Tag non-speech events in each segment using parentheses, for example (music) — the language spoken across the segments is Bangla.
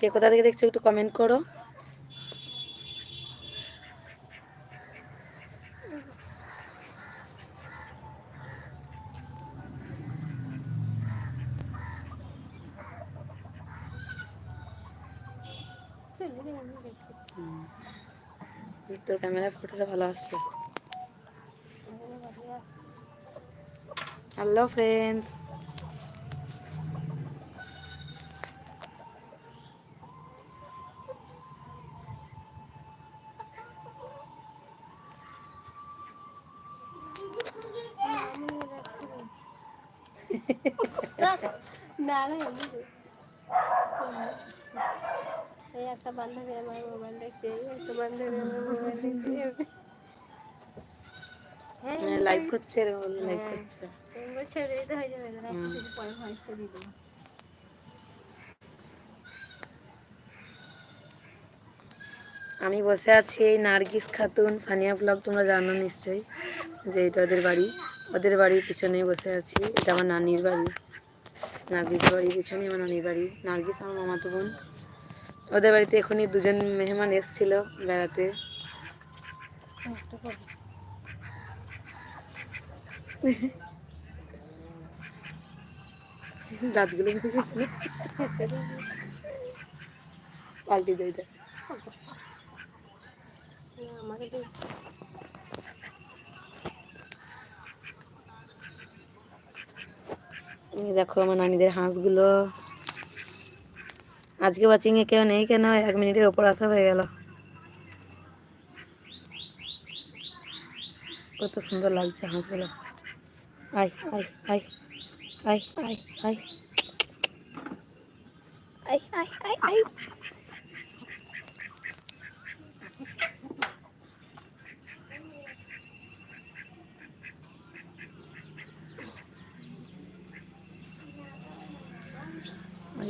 কে কোথা থেকে দেখছ একটু কমেন্ট করো। তোর ক্যামেরায় ফটোটা ভালো আসছে। হ্যালো ফ্রেন্ডস না না এই একটা বান্ধবী আমার মোবাইল দেখছে একটা বান্ধবী আমার মোবাইল দেখছে। লাইভ করছে এরকম লাইভ করছে। তুমি বলছো হয়ে যাবে না একটু কিছু পরে ভয়েসটা দিয়ে দেবো। আমি বসে আছি এই নার্গিস খাতুন সানিয়া ব্লগ তোমরা জানো নিশ্চয়ই যে এটা ওদের বাড়ি। ওদের বাড়ির পিছনে বসে আছি। এটা আমার নানির বাড়ি। নার্গিস বাড়ির পিছনে আমার নানির বাড়ি। নার্গিস আমার মামাতো বোন। ওদের বাড়িতে এখনই দুজন মেহমান এসেছিল বেড়াতে। দাঁতগুলো বেঁধে গেছিল পাল্টি আমাকে তো এই দেখো আমার নানিদের হাঁসগুলো। আজকে ওয়াচিংয়ে কেউ নেই কেন? এক মিনিটের ওপর আসা হয়ে গেল। কত সুন্দর লাগছে হাঁসগুলো। আয় আই আই আই আই আই আই আই আই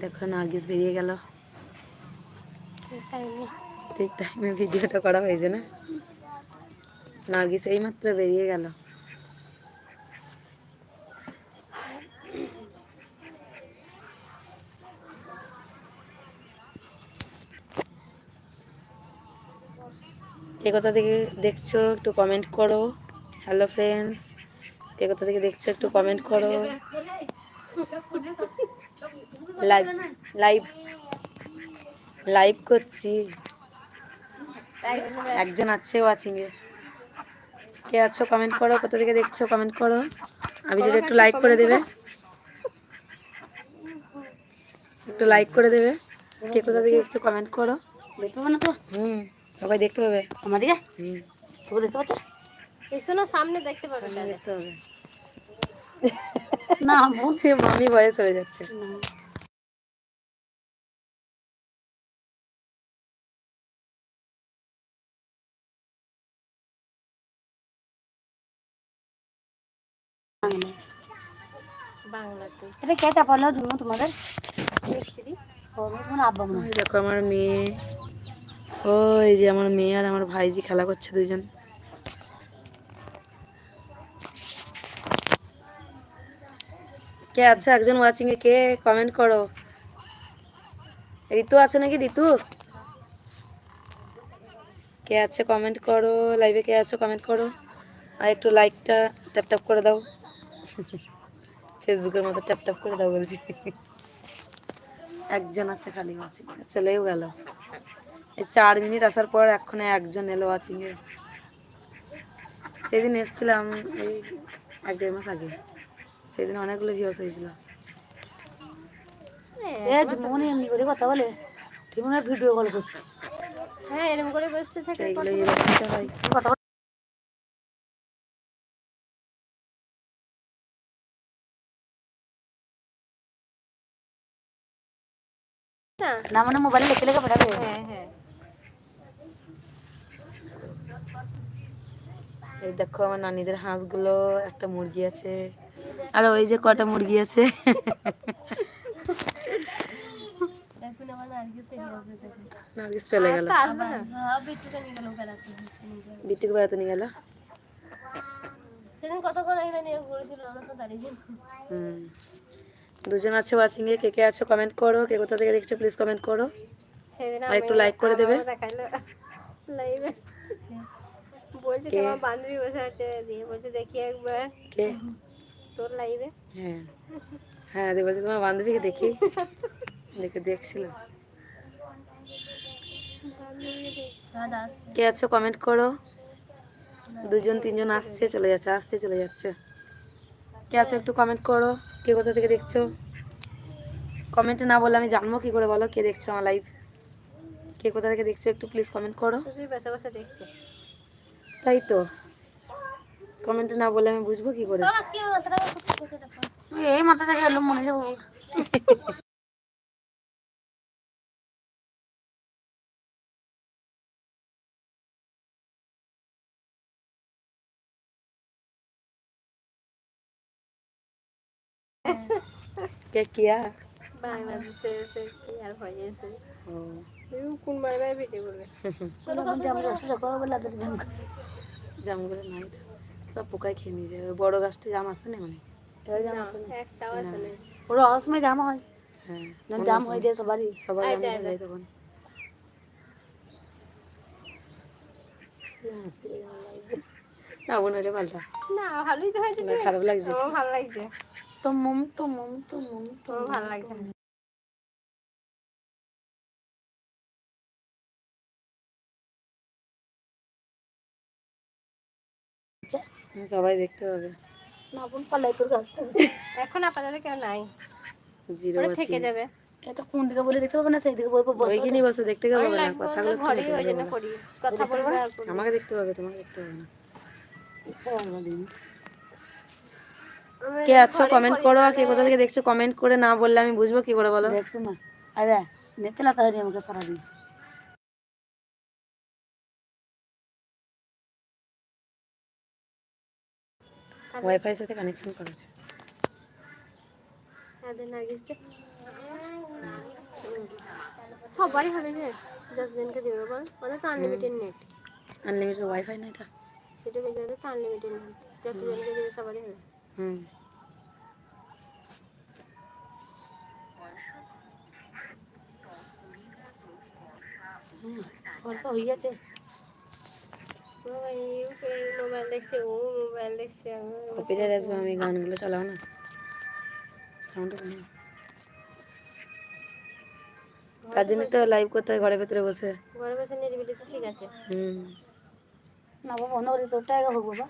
দেখো নার্গিস বেরিয়ে গেল। ঠিক টাইমে। ভিডিওটা করা হয়েছে না? নার্গিস এইমাত্র বেরিয়ে গেল। কোথা থেকে দেখছ একটু কমেন্ট করো। হ্যালো ফ্রেন্ডস কে কোথা থেকে দেখছ একটু কমেন্ট করো। (laughs) লাইভ লাইভ লাইভ করছি। একজন আছে ওয়াচিং এ। কে আছো কমেন্ট করো? কোথা থেকে দেখছ কমেন্ট করো? আমি ভিডিওটা একটু লাইক করে দেবে। একটু লাইক করে দেবে। কে কোথা থেকে দেখছ কমেন্ট করো। দেখতে পাবে না তো? হুম সবাই দেখতে পাবে। আমার দিকে? হুম। তবু দেখতে পাচ্ছ? এসো না সামনে দেখতে পাবে দেখতে হবে না মামি (laughs) বয়স হয়ে যাচ্ছে। এটা কে চাপালো জন্য তোমাদের? দেখো আমার মেয়ে। ওই যে আমার মেয়ে আর আমার ভাইজি খেলা করছে দুজন কে আছো? একজন ওয়াচিং এ কে? কমেন্ট করো। ঋতু আছে নাকি? ঋতু? কে আছে? কমেন্ট করো। লাইভে কে আছো? কমেন্ট করো। আর একটু লাইকটা ট্যাপ ট্যাপ করে দাও। ফেসবুকের মতো ট্যাপ ট্যাপ করে দাও বলছি। একজন আছে খালি ওয়াচিং চলেও গেল। এই চার মিনিট আসার পর এখন একজন এলো ওয়াচিং এ। সেদিন এসেছিলাম এই এক দেড় মাস আগে। সেদিন অনেকগুলো ভিউয়ার্স হয়েছিল। মনে এমনি করে কথা বলে। ঠিক ভিডিও কল করছে। হ্যাঁ এরকম করে বসতে থাকে হয়। কথা না না মানে মোবাইলে লেখে লেখে পাঠাবে। হ্যাঁ হ্যাঁ। এই দেখো আমার নানিদের হাঁসগুলো একটা মুরগি আছে। আর ওই যে কটা মুরগি আছে? নার্গিস চলে গেল। হ্যাঁ বেড়াতে নিয়ে গেল? সেদিন কতক্ষণ এখানে ঘুরেছিল হুম। দুজন আছে ওয়াচিংয়ে কে কে আছো কমেন্ট করো কে কোথা থেকে দেখছ প্লিজ কমেন্ট করো। আর একটু লাইক করে দেবে? লাইভে বলছে কে? তোমার বান্ধবী বসে আছে দিয়ে বলছে দেখি একবার। কে? তোর লাইভে হ্যাঁ। হ্যাঁ দিয়ে বলছি তোমার বান্ধবীকে দেখি। দেখে দেখছিল। কে আছো কমেন্ট করো। দুজন তিনজন আসছে চলে যাচ্ছে আসছে চলে যাচ্ছে। কে আছো একটু কমেন্ট করো। কে কোথা থেকে দেখছ? কমেন্টে না বলে আমি জানব কি করে বলো কে দেখছ আমার লাইভ কে কোথা থেকে দেখছ একটু প্লিজ কমেন্ট করো। বসে দেখছ। তাই তো। কমেন্টে না বলে আমি বুঝব কি করে। এই মাথা থেকে এলো মনে যাব কে কিয়া বাংলাদেশে এসে কি আর হয়েছে ও। তুই কোন বাংলায় ভিডিও করবে আমরা আসলে কথা বলে তাদের জাম জামগুলো নাই তো। সব পোকায় খেয়ে নিয়ে যাবে বড় গাছটা জাম আছে না মানে? না একটাও আছে না। ওরা হওয়ার জাম হয়। হ্যাঁ জাম হয়ে যায় সবারই। সবাই জাম হয়ে যায় তখন। না বোন রে পাল্টা। না ভালোই তো হয়েছে খারাপ লাগছে। ভালো লাগছে। টুমুম টুমুম টুমুম আমার ভালো লাগছে সবাই দেখতে পাবে। না বোন পালাই তোর কাছ থেকে। এখন আপাতত কেউ নাই। জিরো আছে থেকে যাবে। এটা কোন দিকে বলে দেখতে পাবে না সেই দিকে বলব বসে ওইখানে বসে দেখতে পাবে না কথাগুলো ঘরে ওই দেখতে জন্য পাবে করি কথা বলবে আমাকে দেখতে পাবে তোমাকে দেখতে পাবে না। আমরা কে আছো? কমেন্ট করো আর কে কোথা থেকে দেখছ? কমেন্ট করে না বললে আমি বুঝব কি করে বলো? দেখছ না? আরে নেট চালাতে হয় আমাকে সারাদিন। ওয়াইফাই সাথে কানেকশন করেছে। সবারই হবে যে যতজনকে দেবে বল। ওদের তো আনলিমিটেড নেট আনলিমিটেড ওয়াইফাই না এটা সেটা ওদের তো আনলিমিটেড নেট যতজনকে দেবে সবারই হবে। হুম। খরচা হয়ে যাচ্ছে মোবাইল মোবাইল দেখছে ও মোবাইল দেখছে আমি কপিরাইট আসবে আমি গানগুলো চালাও না। সাউন্ড তার জন্য তো লাইভ করতে হয় ঘরের ভেতরে বসে। ঘরে বসে নিরিবিলি তো ঠিক আছে। হুম। না বাবা করে? হোক বাবা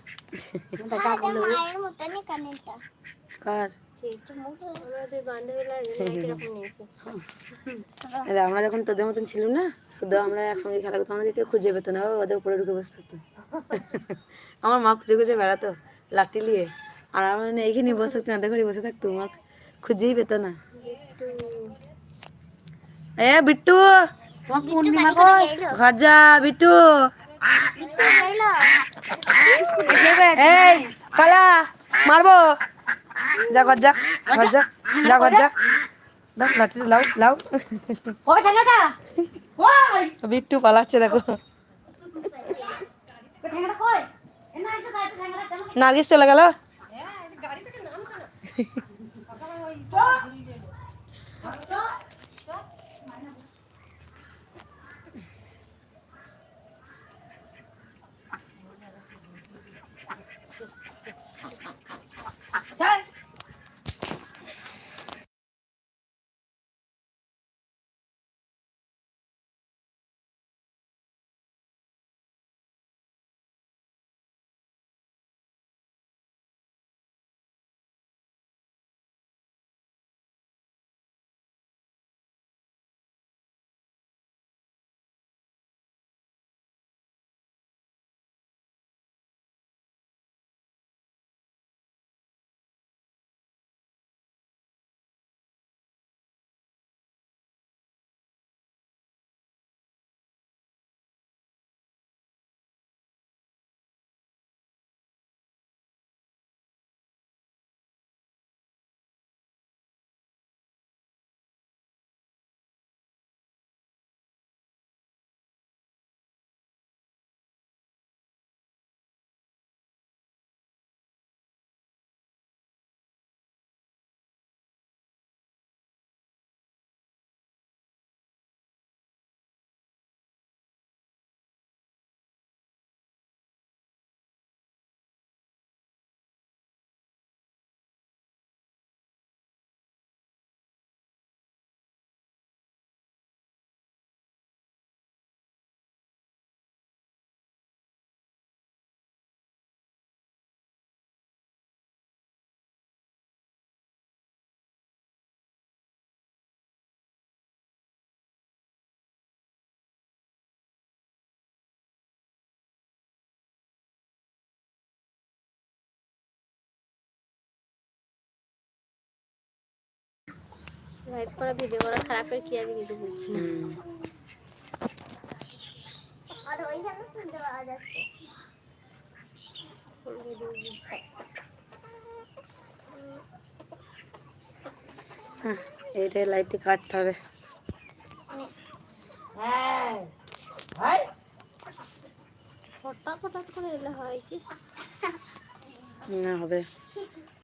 কার (laughs) আমরা যখন তোদের মতন ছিল না শুধু আমরা একসঙ্গে খেলা করতাম আমাদেরকে কেউ খুঁজে পেতো না ওদের উপরে ঢুকে বসে থাকতো। (laughs) আমার মা খুঁজে খুঁজে বেড়াতো লাঠি নিয়ে। আর আমার মানে এইখানে বসে থাকতো না ঘরে বসে থাকতো মা খুঁজেই পেতো না। এ বিট্টু! তোমার পূর্ণিমা কই ঘর যা বিট্টু! এই, পালা, মারবো। যা ঘর যা ঘর যা যা ঘর যা। দেখ লাঠি লাউ লাউ বিট্টু পালাচ্ছে, দেখো। নার্গিস চলে গেল। গাড়ি থেকে লাইভ করা ভিডিও করা খারাপের কি আছে কিছু বুঝছি না। হুম। হ্যাঁ, এইটাই লাইটটি কাটতে হবে। হঠাৎ হঠাৎ করে এলে হয় কি? না হবে।